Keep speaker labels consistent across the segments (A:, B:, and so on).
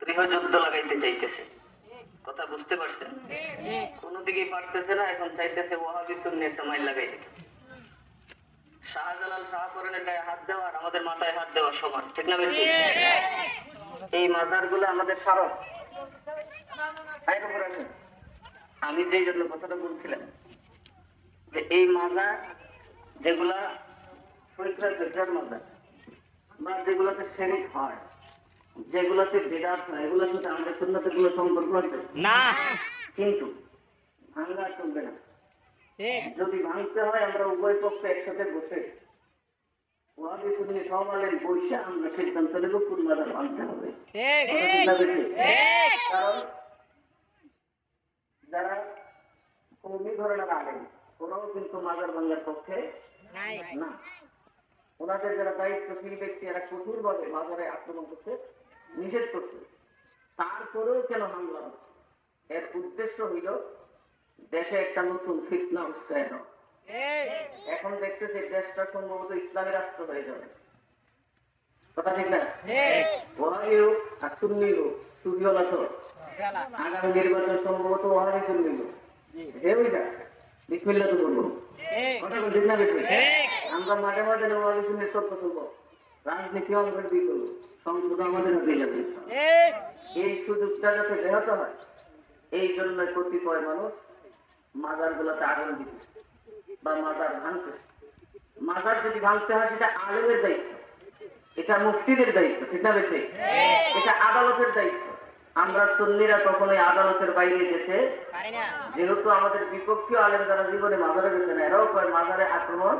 A: গৃহযুদ্ধ লাগাইতে চাইতেছে। কথা বুঝতে পারছেন? কোনো দিকেই পারতেছে না, এখন চাইতেছে ওয়াহাবি সুন্নি একটা মাইল লাগাই দিতে। শাহজালাল গায়ে হাত দেওয়া আর আমাদের মাথায় হাত সমান, ঠিক না এই মাজারগুলো আমাদের স্মারক। আমি যেই জন্য কথাটা বলছিলাম, যে এই মাজার যেগুলা বেকার মাজার, বা যেগুলোতে শেরিক হয় যেগুলোতে বেদাত হয় এগুলোর সাথে আমাদের সুন্নতে কোনো সম্পর্ক আছে?
B: না।
A: কিন্তু ভাঙ্গা চলবে না। যদি ভাঙতে হয় আমরা উভয় পক্ষে একসাথে বসে শুনে সব আলেন বসে আমরা সিদ্ধান্ত নেব কোন ভাঙতে হবে। কারণ যারা কৌমি ধরনের আলেন ওরাও কিন্তু মাজার ভাঙ্গার পক্ষে না। ওনাদের যারা দায়িত্বশীল ব্যক্তি এরা কঠোর ভাবে বাজারে আক্রমণ করতে নিষেধ করছে। তারপরেও কেন হামলা হচ্ছে? এর উদ্দেশ্য হইল দেশে একটা নতুন ফিতনা উৎসাহ এখন দেখতেছে দেশটা সম্ভবত ইসলামী রাষ্ট্র হয়ে যাবে। কথা ঠিক না? ওহাবি হোক আর সুন্নি হোক সুফিওলা তো আগামী নির্বাচন সম্ভবত ওহাবি সুন্নি হোক। যে যাক বিসমিল্লা তো করব কথা বল ঠিক না? আমরা মাঝে ওহাবি সুন্নির তর্ক শুনব। রাজনীতি সংসদ আমাদের হাতে যাবে এই! সুযোগটা যাতে ব্যাহত হয় এই জন্য কতিপয় মানুষ মাজার গুলাতে আগুন বা মাজার ভাঙতেছে মাজার যদি ভাঙতে হয় সেটা আলেমের দায়িত্ব। এটা মুফতিদের দায়িত্ব ঠিক না বেছে এটা আদালতের দায়িত্ব। আমরা সুন্নিরা কখনোই আদালতের বাইরে যেতে যেহেতু আমাদের বিপক্ষীয় আলেম যারা জীবনে মাজারে গেছে না এরাও কয় মাজারে আক্রমণ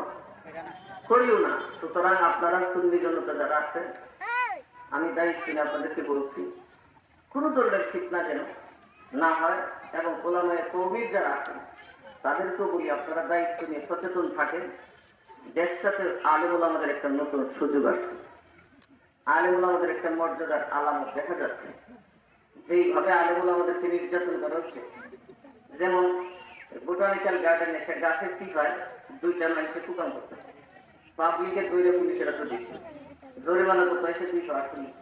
A: করিও না। সুতরাং আপনারা সুন্নি জনতা যারা আছেন, আমি দায়িত্ব আপনাদেরকে বলছি কোন ধরনের ফিতনা যেন না হয় এবং কোলামে কবির যারা আছেন, তাদেরকেও বলি আপনারা দায়িত্ব নিয়ে সচেতন থাকেন। দেশটাতে আলেমুল আমাদের একটা নতুন সুযোগ আসছে। আলেমুল আমাদের একটা মর্যাদার আলামত দেখা যাচ্ছে। যেইভাবে আলেমুল আমাদেরকে নির্যাতন করা হচ্ছে, যেমন বোটানিক্যাল গার্ডেন একটা গাছের সিফায় দুইটা মানুষের কুকাম করতে পাবলিকের দৈরে পুলিশেরা তো দিচ্ছে জরিমানা করতে হয়েছে দুইশো আটচল্লিশ।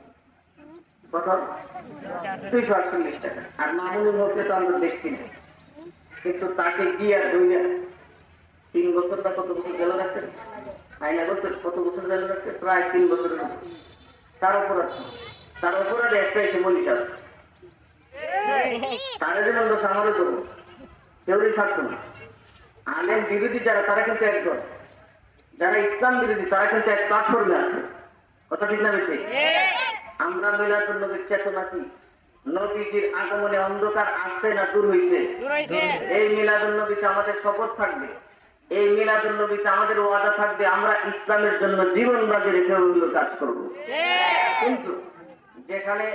A: কত দুইশো আটচল্লিশ টাকা। আর মামুনুল হককে তো আমরা দেখছি না। কিন্তু তাকে কি আর দইরা তিন বছর বা কত বছর জেলে রাখছে? আইনা করতে কত বছর জেলে রাখছে? প্রায় তিন বছরের মতো। তার অপরাধ? তার অপরাধে একটা এসে বলি সাহেব তারা যেমন দোষ আমারও করব কেউই ছাড়তো না। আলেম বিরোধী যারা, তারা কিন্তু একদল। যারা ইসলাম বিরোধী তারা কিন্তু এক প্ল্যাটফর্মে আছে। কথা ঠিক না বেশি আমরা মিলাদুল নবীর চেতনা কি? নবীজির আগমনে অন্ধকার আসছে না দূর হইছে? এই মিলাদুল নবীতে আমাদের শপথ থাকবে। এই মিলাদুল নবীতে আমাদের ওয়াদা থাকবে আমরা ইসলামের জন্য জীবন বাজি রেখে ওগুলো কাজ করব। কিন্তু যেখানে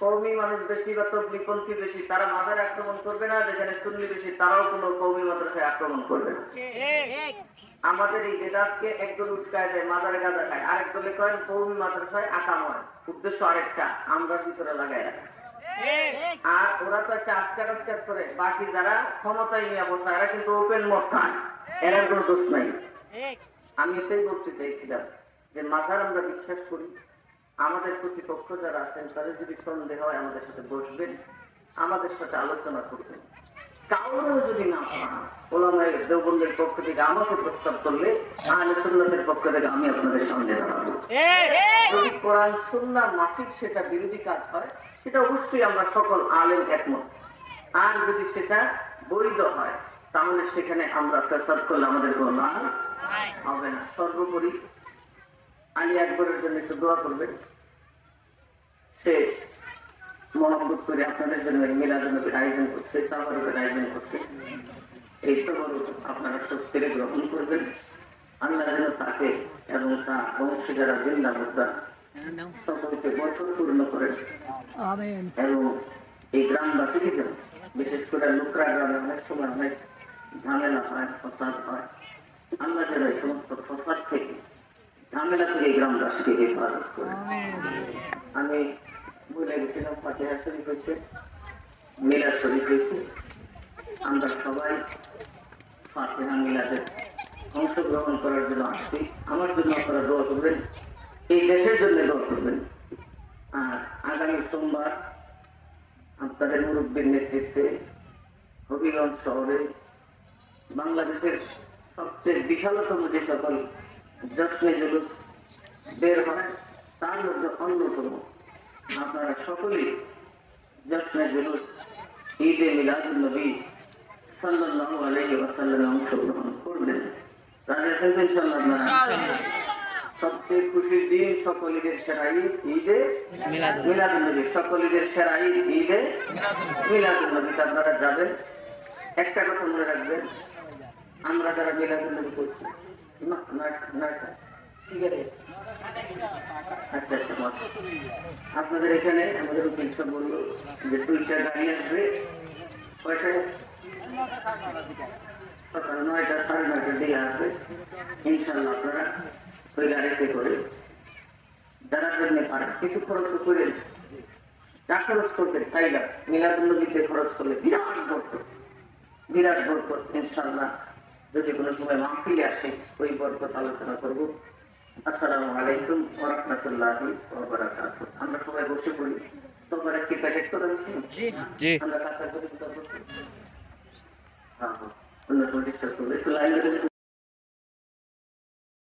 A: কৌমি মানুষ বেশি বা তবলিপন্থী বেশি তারা মাজারে আক্রমণ করবে না যেখানে সুন্নি বেশি তারাও কোনো কৌমি মাদ্রাসায় আক্রমণ করবে না।
B: ঠিক
A: আমাদের এই বেদাতকে একদল উস্কায় দেয় মাজারে গাঁজা খায়। আরেক দলে কয়েন কৌমি মাদ্রাসায় হয় উদ্দেশ্য আরেকটা, আমরা ভিতরে লাগাই রাখা। আর ওরা তো আজকার আজকার করে। বাকি যারা ক্ষমতায় নিয়ে বসা, এরা কিন্তু ওপেন মত খায়। এরা কোনো দোষ নাই। আমি এটাই বলতে চাইছিলাম যে মাথার আমরা বিশ্বাস করি। আমাদের প্রতিপক্ষ যারা আছেন, তাদের যদি সন্দেহ হয় আমাদের সাথে বসবেন, আমাদের সাথে আলোচনা করবেন। কাউরেও যদি না পান ওলামায় দেওবন্দের পক্ষ থেকে আমাকে প্রস্তাব করলে আহলে সুন্নতের পক্ষ থেকে আমি আপনাদের সামনে দাঁড়াবো। যদি কোরআন সুন্না মাফিক সেটা বিরোধী কাজ হয় সেটা অবশ্যই আমরা সকল আলেম একমত। আর যদি সেটা বৈধ হয় তাহলে সেখানে আমরা প্রসাদ করলে আমাদের কোনো লাভ হবে না। সর্বোপরি আলী আকবরের জন্য একটু দোয়া করবেন। সে মহব্বত করে আপনাদের জন্য এই মিলাদুলনবীর আয়োজন করছে সাফারুকের আয়োজন করছে। এই সবরও আপনারা স্বস্তিরে গ্রহণ করবেন। আল্লাহ যেন তাকে এবং তার বংশ যারা জিন্দা মুদ্রা সকলকে বছর পূর্ণ করেন। এবং এই গ্রামবাসীকে যেন বিশেষ করে লোকরা গ্রামে অনেক সময় অনেক ঝামেলা হয় ফসাদ হয়। আল্লাহ যেন এই সমস্ত ফসাদ থেকে ঝামেলা থেকে এই গ্রামবাসীকে হেফাজত করে আমি ভুলে গেছিলাম, ফাতেহা শরীফ হয়েছে, মিলাদ শরীফ হয়েছে। আমরা সবাই ফাতেহা মিলাদের অংশগ্রহণ করার জন্য আসছি। আমার জন্য আপনারা দোয়া করবেন, এই দেশের জন্য দোয়া করবেন। আর আগামী সোমবার আপনাদের মুরব্বীর নেতৃত্বে হবিগঞ্জ শহরে বাংলাদেশের সবচেয়ে বিশালতম যে সকল জশ্নে জুলুস বের হয়, তার মধ্যে অন্যতম আপনারা সকলেই জশ্নে জুলুস ঈদে মিলাদুল নবী সাল্লাল্লাহু আলাইহি ওয়াসাল্লামে অংশগ্রহণ করবেন। রাজি তো ইনশাআল্লাহ আপনারা? সবচেয়ে খুশির দিন সকল ঈদের সেরা ঈদ ঈদে মিলাদুল নবী। সকল ঈদের সেরা ঈদ ঈদে মিলাদুল নবীতে আপনারা যাবেন। একটা কথা মনে রাখবেন আমরা যারা মিলাদুল নবী করছি না ঠিক আছে আচ্ছা আচ্ছা আপনাদের এখানে আমাদের উকিল সব বলল যে দুইটা গাড়ি আসবে কয়টায় নয়টা সাড়ে নয়টার দিকে আসবে। ইনশাল্লাহ আপনারা ওই গাড়িতে করে যারা জন্য পারেন, কিছু খরচ করে যা খরচ করতে তাই না? মিলাদুল্নবীতে খরচ করলে বিরাট বরকত। বিরাট বরকত ইনশাল্লাহ যদি কোনো সময় মাহফিলে আসে, ওই বরকত আলোচনা করব। আসসালামু আলাইকুম ওয়া রাহমাতুল্লাহি ওয়া বারাকাতুহু আমরা সবাই বসে পড়ি। তোমার কি প্যাকেট করে দিচ্ছি?
B: জি
A: আমরা কাতার করে হ্যাঁ হ্যাঁ। অন্য করবে লাইন